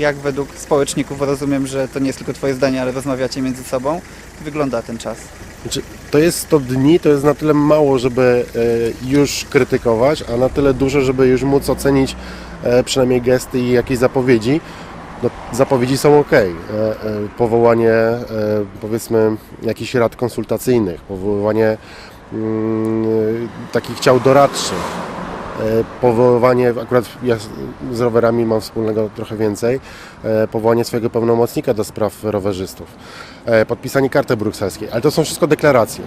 Jak według społeczników, rozumiem, że to nie jest tylko Twoje zdanie, ale rozmawiacie między sobą, wygląda ten czas? Znaczy, to jest 100 dni, to jest na tyle mało, żeby e, już krytykować, a na tyle dużo, żeby już móc ocenić e, przynajmniej gesty i jakieś zapowiedzi. No, zapowiedzi są ok. Powołanie e, powiedzmy jakichś rad konsultacyjnych, powoływanie mm, takich ciał doradczych. E, Powoływanie, akurat ja z- rowerami mam wspólnego trochę więcej, e, powołanie swojego pełnomocnika do spraw rowerzystów, e, podpisanie karty brukselskiej, ale to są wszystko deklaracje.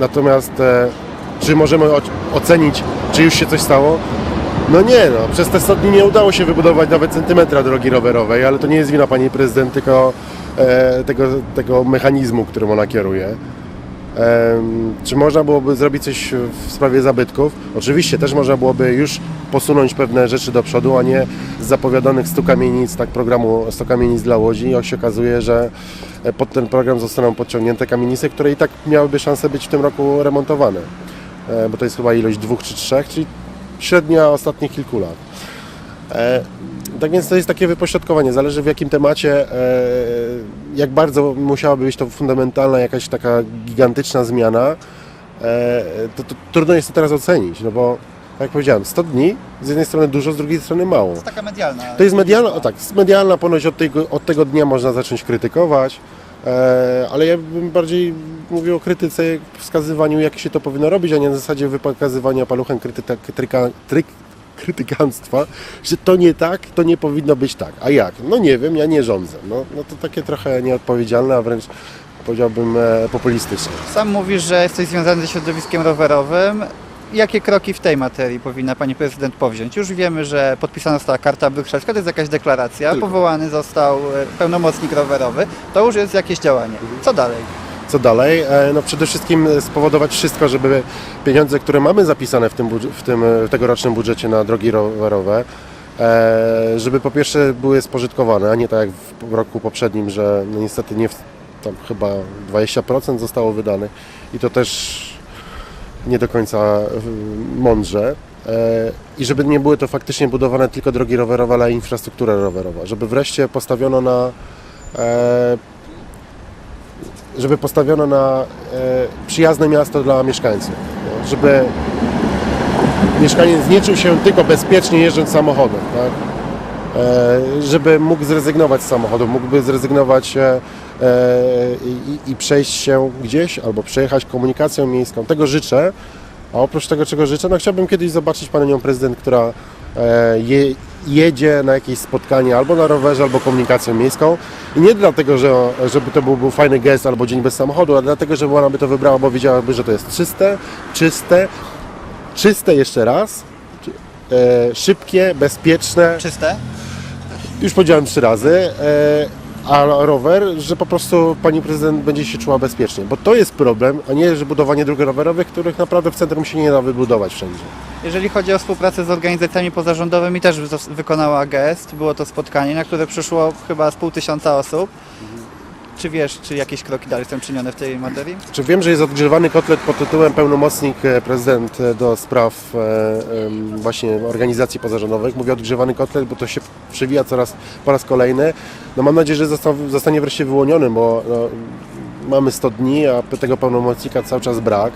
Natomiast czy możemy ocenić, czy już się coś stało? No nie, no, przez te 100 dni nie udało się wybudować nawet centymetra drogi rowerowej, ale to nie jest wina pani prezydent, tylko tego, tego mechanizmu, którym ona kieruje. Czy można byłoby zrobić coś w sprawie zabytków? Oczywiście też można byłoby już posunąć pewne rzeczy do przodu, a nie z zapowiadanych 100 kamienic, tak programu 100 kamienic dla Łodzi. I się okazuje, że e, pod ten program zostaną podciągnięte kamienice, które i tak miałyby szansę być w tym roku remontowane. E, Bo to jest chyba ilość dwóch czy trzech, czyli średnia ostatnich kilku lat. E, Tak więc to jest takie wypośrodkowanie. Zależy w jakim temacie, jak bardzo musiałaby być to fundamentalna, jakaś taka gigantyczna zmiana, e, to, to trudno jest to teraz ocenić, no bo tak jak powiedziałem, 100 dni, z jednej strony dużo, z drugiej strony mało. Taka medialna. To jest medialna, o tak, medialna ponoć od tego, od tego dnia można zacząć krytykować, e, ale ja bym bardziej mówił o krytyce, wskazywaniu jak się to powinno robić, a nie na zasadzie wykazywania paluchem krytyka, krytyka, krytykanstwa, że to nie tak, to nie powinno być tak. A jak? No nie wiem, ja nie rządzę. No, no to takie trochę nieodpowiedzialne, a wręcz powiedziałbym e, populistyczne. Sam mówisz, że jesteś związany ze środowiskiem rowerowym. Jakie kroki w tej materii powinna pani prezydent powziąć? Już wiemy, że podpisana została karta brukselska, to jest jakaś deklaracja, Tylko. powołany został e, pełnomocnik rowerowy, to już jest jakieś działanie. Co dalej? Co dalej? E, No przede wszystkim spowodować wszystko, żeby pieniądze, które mamy zapisane w tym, w tym e, tegorocznym budżecie na drogi rowerowe, e, żeby po pierwsze były spożytkowane, a nie tak jak w roku poprzednim, że no niestety nie w, tam chyba 20% zostało wydane i to też nie do końca mądrze. E, I żeby nie były to faktycznie budowane tylko drogi rowerowe, ale infrastruktura rowerowa. Żeby wreszcie postawiono na żeby postawiono na e, przyjazne miasto dla mieszkańców. No, żeby mieszkaniec nie czuł się tylko bezpiecznie jeżdżąc samochodem. Tak? E, żeby mógł zrezygnować z samochodu, mógłby zrezygnować e, i, i przejść się gdzieś albo przejechać komunikacją miejską. Tego życzę. A oprócz tego, czego życzę, no chciałbym kiedyś zobaczyć panią prezydent, która je, jedzie na jakieś spotkanie albo na rowerze, albo komunikacją miejską. I nie dlatego, że, żeby to był, był fajny gest albo dzień bez samochodu, ale dlatego, że ona by to wybrała, bo wiedziałaby, że to jest czyste, czyste, czyste jeszcze raz, e, szybkie, bezpieczne, Czyste? już powiedziałem trzy razy, e, a rower, że po prostu pani prezydent będzie się czuła bezpiecznie, bo to jest problem, a nie, że budowanie dróg rowerowych, których naprawdę w centrum się nie da wybudować wszędzie. Jeżeli chodzi o współpracę z organizacjami pozarządowymi, też wykonała gest. Było to spotkanie, na które przyszło chyba z pół tysiąca osób. Czy wiesz, czy jakieś kroki dalej są czynione w tej materii? Czy wiem, że jest odgrzewany kotlet pod tytułem pełnomocnik e, prezydent e, do spraw e, właśnie organizacji pozarządowych. Mówię odgrzewany kotlet, bo to się przewija coraz po raz kolejny. No mam nadzieję, że zostanie wreszcie wyłoniony, bo no, mamy 100 dni, a tego pełnomocnika cały czas brak.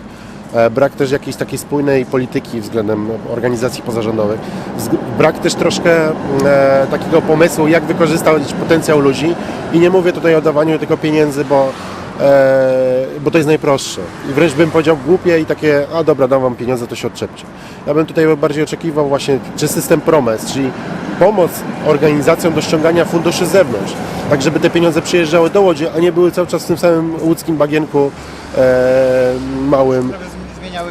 E, Brak też jakiejś takiej spójnej polityki względem organizacji pozarządowych. Brak też troszkę e, takiego pomysłu, jak wykorzystać potencjał ludzi. I nie mówię tutaj o dawaniu tylko pieniędzy, bo, e, bo to jest najprostsze. I wręcz bym powiedział głupie i takie, a dobra, dam wam pieniądze, to się odczepcie. Ja bym tutaj bardziej oczekiwał właśnie, czy system PROMES, czyli pomoc organizacjom do ściągania funduszy z zewnątrz, tak żeby te pieniądze przyjeżdżały do Łodzi, a nie były cały czas w tym samym łódzkim bagienku e, małym.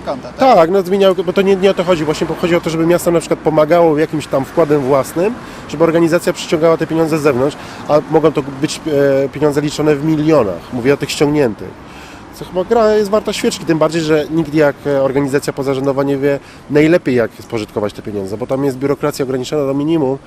Tak? Tak, no zmieniały, bo to nie, nie o to chodzi. Właśnie chodzi o to, żeby miasto na przykład pomagało jakimś tam wkładem własnym, żeby organizacja przyciągała te pieniądze z zewnątrz, a mogą to być e, pieniądze liczone w milionach. Mówię o tych ściągniętych. Co chyba gra jest warta świeczki, tym bardziej, że nigdy jak e, organizacja pozarządowa nie wie najlepiej jak spożytkować te pieniądze, bo tam jest biurokracja ograniczona do minimum.